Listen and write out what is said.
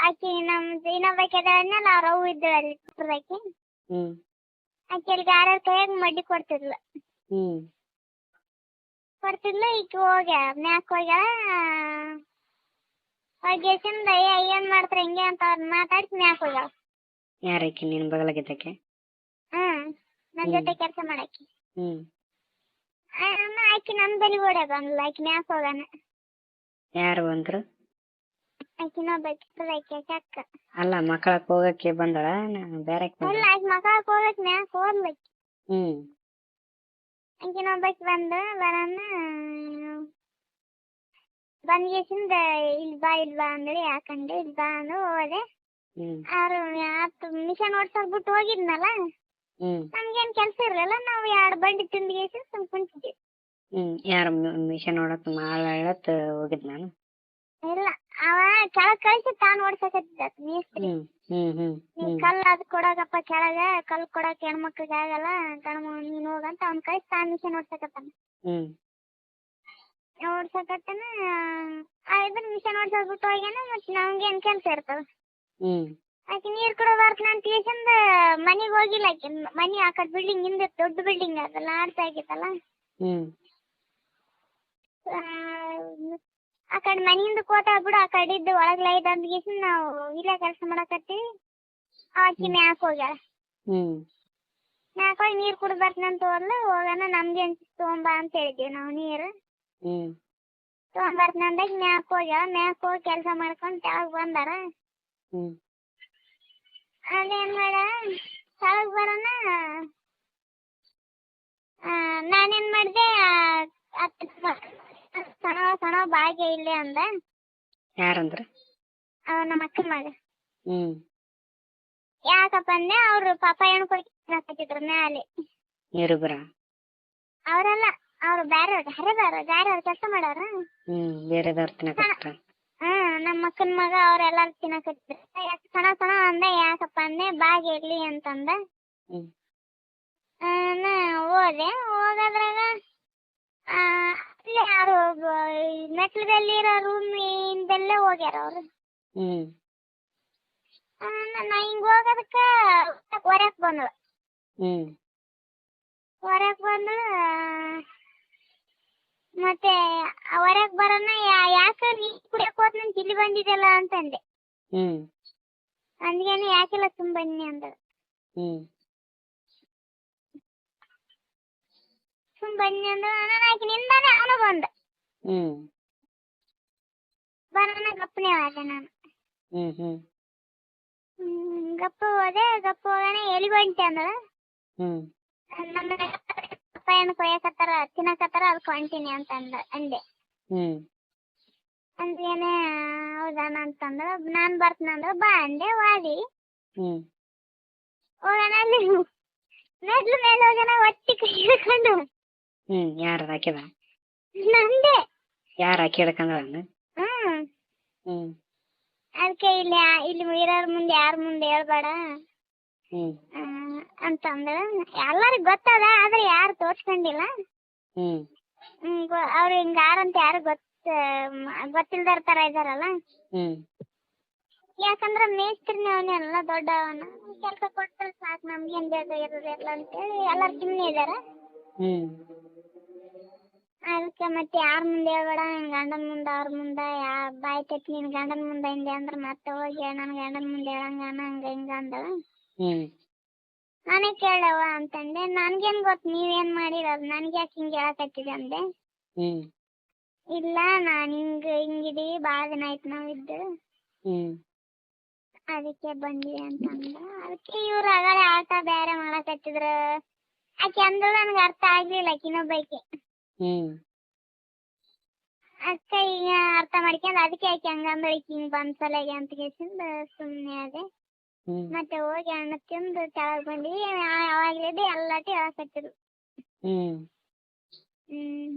ಆಕಿ ನಮ್ದು ಇನ್ನೊಬ್ಬಾಕಿ ಅದಾಳದ್ನಲ್ಲ ಅವ್ರ ಅವ್ವ ಇದ್ದಳು ಅಲ್ಲಿ ಆಕಿ ಹ್ಞೂ ಆಕಿ ಅಲ್ಲಿ ಗಾರ್ಯಾರ ಕೈಯಾಗ ಮಡ್ಡಿ ಕೊಡ್ತಿದ್ಲು. ಹ್ಞೂ ಕೊಡ್ತಿದ್ಲು ಈಗ ಹೋಗ್ಯ ಮ್ಯಾಕ್ ಹೋಗ್ಯ. ಹೋಗ್ಯಸಿಂದ ಏನ್ ಮಾಡ್ತಾರ ಹಿಂಗೆ ಅಂತ ಅವ್ರ ಮಾತಾಡಿ ಮ್ಯಾಕ್ ಹೋಗ್ಯಾಳ. ಯಾರಕ್ಕೆ ನಿನ್ನ ಬಗಲಾಗಿದ್ದಕ್ಕೆ? ಹ್ಮ್ ನನ್ ಹ್ಮ್. ಜೊತೆ ಕೆಲಸ ಮಾಡಾಕಿ. ಹ್ಮ್. ಆಕಿ ನನ್ ಬಲಿ ಓಡ್ಯಾಗ ಬಂದ್ಲ ಆಕಿ ಮ್ಯಾಕ್ ಹೋಗಾನ ಯಾರು ಬಂದರು ಆಕಿ ಇನ್ನೊಬ್ಬಾಕಿ ಆಕಿ ಆಕಿ ಅಕ್ಕ ಅಲ್ಲ ಮಕ್ಕಳಕ್ಕೆ ಹೋಗಕ್ಕೆ ಬಂದಳ ಬೇರೆ ಇಲ್ಲ ಆಕಿ ಮಕ್ಕಳಕ್ ಹೋಗಕ್ ಮ್ಯಾಕ್ ಹೋದ್ಲಕಿ ಹ್ಞೂ ಆಕಿ ಇನ್ನೊಬ್ಬಾಕಿ ಬಂದು ಬರೋಣ ಬಂದ್ಗೇಸಿಂದ ಇಲ್ಲಿ ಬಾ ಇಲ್ಲಿ ಬಾ ಅಂದಳಿ ಯಾಕಂಡೆ ಇಲ್ಲಿ ಬಾ ಅಂದು ಹೋದೆ. ಅವ್ರು ಆತು ಮಿಷನ್ ಓಡ್ಸೋಕ್ ಬಿಟ್ಟು ಹೋಗಿದ್ನಲ್ಲ? ಹ್ಞೂ ನಮ್ಗೇನ್ ಕೆಲಸ ಇರಲಿಲ್ಲ ನಾವು ಎರಡು ಬಂಡಿ ತಿಂದ್ಗೇಸಿ ಸುಮ್ ಕುಂತಿದ್ವಿ. ಹ್ಮ್ ಯಾರು ಮಿಷನ್ ನೋಡಕ್ಕೆ ಮಾಡತ್ ಹೋಗಿದ್ ನಾನು? ಇಲ್ಲ. ಅವ ಕೆಳಗ್ ಕಳ್ಸಿ ತಾನ್ ಓಡ್ಸಕತ್ತಿದ್ದ. ಮೇಸ್ತ್ರಿ ಹ್ಞೂ ಕಲ್ಲ್ ಅದ್ ಕೊಡಕಪ್ಪ ಕೆಳಗ ಕಲ್ಲು ಕೊಡಕ್ ಹೆಣ್ಮಕ್ಳಿಗೆ ಆಗಲ್ಲ ಗಂಡ ನೀನ್ ಹೋಗಂತ ಅವ್ನ ಕಳ್ಸಿ ತಾನ್ ಮಿಷನ್ ಓಡ್ಸಕತ್ತಾನ. ಓಡ್ಸಕತ್ತಾನ ಆ ಇದನ್ನ ಮಿಷನ್ ಓಡ್ಸಕ್ ಬಿಟ್ಟು ಹೋಗ್ಯಾನ ನಮ್ಗೆ ನಮ್ಗೇನ್ ಕೆಲ್ಸ ಇರ್ತದ? ಆಕಿ ನೀರ್ ಕೂಡ ಬರ್ತಾನ ಅಂತ ಕೇಸಿಂದ ಮನಿಗ್ ಹೋಗಿಲ್ಲ ಆಕಿ. ಮನಿ ಆ ಕಡೆ ಬಿಲ್ಡಿಂಗ್ ಹಿಂದೆ ದೊಡ್ಡ ಬಿಲ್ಡಿಂಗ್ ಅದಲ್ಲ ಆಡ್ತಾ ಆಗಿತ್ತಲ್ಲ? ಆ, ಕಡೆ ಮನೆಯಿಂದ ಕೋತ ಬಿಡು ಆ ಕಡೆ ಇದ್ದು ಒಳಗ್ ಲೈಟ್ ಕೇಸಿಂದ ನಾವು ಇಲ್ಲೇ ಕೆಲಸ ಮಾಡಕತ್ತೀವಿ ಆಕಿ ಮ್ಯಾಕ್ ಹೋಗ್ಯಾಳ. ಹ್ಮ್. ಮ್ಯಾಕ್ ಹೋಗಿ ನೀರ್ ಕುಡ್ದು ಬರ್ತೀನಿ ಅಂತ ಹೋದ್ಲು ನಮ್ಗೆ ನಮ್ಗೇನ್ ತೊಗೊಂಬಾ ಅಂತ ಹೇಳಿದ್ವಿ ನಾವು ನೀರು. ಹ್ಞೂ ತೊಗೊಂಬರ್ತೀನಿ ಅಂದಾಗ ಮ್ಯಾಕ್ ಹೋಗ್ಯಾಳ ಮ್ಯಾಕ್ ಹೋಗಿ ಕೆಲಸ ಮಾಡ್ಕೊಂಡು ಕೆಳಗ್ ಬಂದಾರ ಹ್ಮ್. ಅದೇನ್ ಮಾಡ ಕೆಳಗ್ ಬರೋಣ. ನಾನೇನ್ ಮಾಡ್ದೆ ಸಣ ಬಾಗಿ ಭಾಗ್ಯ ಇಲ್ಲೇ ಅಂದ. ಯಾರಂದ್ರ? ನಮ್ಮ ಅಕ್ಕನ ಮಗ. ಹ್ಮ್. ಯಾಕಪ್ಪ ಅಂದೆ ಅವ್ರು ಪಾಪ ಏನು ಕೊಡ್ತಿದ್ರು ಮ್ಯಾಲೆ. ನೀರಿಬ್ಬರ ಅವರೆಲ್ಲ ಅವ್ರು ಬೇರೆ ಹರಿದಾರ ಬೇರೆ ಅವ್ರು ಕೆಲಸ ಮಾಡೋರು? ಹ್ಮ್ ಬೇರೆದವ್ರು ತಿನ್ನಕತ್ತಾರ ಹ್ಮ್ ನಮ್ಮ ಅಕ್ಕನ ಮಗ ಅವ್ರೆಲ್ಲಾರು ತಿನ್ನಕತ್ತಿದ್ರು. ಸಣ ಸಣ ಅಂದ ಯಾಕಪ್ಪ ಅಂದೆ ಭಾಗ್ಯ ಇರ್ಲಿ ಅಂತಂದ. ನಾ ಹೋದೆ. ಹೋಗೋದ್ರಾಗ ಆ, ಅಲ್ಲಿ ಯಾರು ಮೆಟ್ಲದಲ್ಲಿ ಇರೋ ರೂಮಿಂದಲ್ಲೇ ಹೋಗ್ಯಾರ ಅವರು. ಹ್ಮ್. ನಾ ಹಿಂಗ್ ಹೋಗೋದಕ್ಕ ಹೊರಕ್ ಬಂದಳು. ಹ್ಮ್. ಹೊರಕ್ ಬಂದು ಮತ್ತೆ ಹೊರಗ್ ಬರೋಣ ಯಾಕೆ ನೀರು ಕುಡಿಯಕ್ ಹೋದ್ನಂತ ಇಲ್ಲಿ ಬಂದಿದ್ದಲ್ಲ ಅಂತಂದೆ. ಹ್ಮ್. ಅಂದ್ಗೇನೆ ಯಾಕಿಲ್ಲ ತುಂಬ ಬನ್ನಿ ಅಂದಳು. ಹ್ಞೂ ಸುಮ್ ಬನ್ನಿ ನಾನು ಆಕಿ ನಿಂದಾನೆ ಅವನು ಬಂದ. ಹ್ಮ್. ಬರೋಣ ಗಪ್ಪನೆ ಹೋದೆ ನಾನು. ಹ್ಞೂ ಹ್ಮ್, ಗಪ್ಪ ಹೋದೆ ಗಪ್ಪ ಹೋಗೋಣ ಎಲ್ಲಿಗೆ ಹೊಂಟೆ ಅಂದಳು. ಹ್ಞೂ ನಮ್ಮ ಪಪ್ಪಾಯನ ಕೊಯ್ಯಕತ್ತಾರ ತಿನ್ನಕತ್ತಾರ ಅದಕ್ಕೆ ಹೊಂಟೀನಿ ಅಂತ ಅಂದ ಅಂದೆ. ಹ್ಮ್. ಅಂದ್ರೇನೆ ಹೌದಾನ ಅಂತಂದ್ರ ನಾನ್ ಬರ್ತೀನಿ ಅಂದ್ರ ಬಾ ಅಂದೆ ವಾಡಿ ಹ್ಮ್. ಹೋಗೋಣ ಅಲ್ಲಿ. ಮೆದ್ಲು ಮೇಲೆ ಹೋಗೋಣ ಒಟ್ಟಿ ಹ್ಞೂ ಯಾರು ಹಾಕ್ಯದ? ನಂದೆ. ಯಾರು ಹಾಕಿ ಹ್ಮ್. ಅದಕ್ಕೆ ಇಲ್ಲಿ ಯಾ- ಇಲ್ಲಿ ಇರೋರ್ ಮುಂದೆ ಯಾರ ಮುಂದೆ ಹೇಳ್ಬೇಡ. ಹ್ಮ್. ಆ, ಅಂತಂದ್ರ ಎಲ್ಲರಿಗೂ ಗೊತ್ತದ ಆದ್ರೆ ಯಾರು ತೋರ್ಸ್ಕೊಂಡಿಲ್ಲ. ಹ್ಞೂ ಹ್ಮ್ ಗೊ- ಅವ್ರು ಹಿಂಗ ಯಾರಂತ ಯಾರು ಗೊತ್ತ ಗೊತ್ತಿಲ್ದಾರ ತರ ಇದಾರಲ್ಲ. ಯಾಕಂದ್ರೆ ಯಾಕಂದ್ರ ಮೇಸ್ತ್ರಿನ ಅವನೆಲ್ಲ ದೊಡ್ಡವನ. ಕೆಲಸ ಕೊಟ್ರೆ ಸಾಕು ನಮ್ಗೇನ್ ಬೇಕಾಗಿರೋದಿಲ್ಲ ಅಂತೇಳಿ ಎಲ್ಲಾರು ಸುಮ್ಮನೆ ಇದಾರ. ಹ್ಞೂ ಅದಕ್ಕೆ ಮತ್ತೆ ಯಾರ ಮುಂದೆ ಹೇಳ್ಬೇಡ ನಿನ್ ಗಂಡನ ಮುಂದೆ ಅವ್ರ ಮುಂದೆ ಯಾ ಬಾಯ್ ನಿನ್ ಗಂಡನ ಮುಂದೆ ಹಿಂಗೆ ಅಂದ್ರೆ ಮತ್ತೆ ಹೋಗಿ ನನ್ನ ಗಂಡನ ಮುಂದೆ ಹೇಳಂಗ ಹಂಗ ಹಿಂಗ ಅಂದಳ. ಹ್ಞೂ ನಾನೇ ಕೇಳವ ಅಂತಂದೆ ನನ್ಗೇನ್ ಗೊತ್ತು ನೀವೇನ್ ಮಾಡಿರೋದು ನನ್ಗೆ ಯಾಕೆ ಹಿಂಗೆ ಹೇಳಕತ್ತಿದೆ ಅಂದೆ. ಇಲ್ಲ ನಾನ್ ಹಿಂಗ ಹಿಂಗಿದೀವಿ ಭಾಳ ದಿನ ಆಯ್ತು ನಾವಿದ್ದು ಹ್ಞೂ ಅದಕ್ಕೆ ಬಂದ್ವಿ ಅಂತಂದ ಅದಕ್ಕೆ ಇವ್ರು ಆಗಲೇ ಆಟ ಬೇರೆ ಮಾಡಕತ್ತಿದ್ರು. ಆಕೆ ಅಂದಳು ನನಗೆ ಅರ್ಥ ಆಗ್ಲಿಲ್ಲ ಆಕಿ ಇನ್ನೊಬ್ಬಾಕಿ. ಹ್ಮ್. ಅದಕ್ಕೆ ಈಗ ಅರ್ಥ ಮಾಡ್ಕೊಂಡ್ ಅದಕ್ಕೆ ಆಕೆ ಹಂಗಂದ್ರೆ ಈಕಿ ಹಿಂಗೆ ಬಂದ ಸಲಗೆ ಅಂತ ಕೇಸಿಂದ ಸುಮ್ಮನೆ ಅದೇ ಮತ್ತೆ ಹೋಗಿ ಅಣ್ಣ ತಿಂದು ಕೆಳಗ್ ಬಂದ್ವಿ ಅವಾಗಲೇ ಎಲ್ಲಾಟಿ ಹೇಳಕತ್ತಿದ್ರು ಹ್ಮ್. ಹ್ಮ್.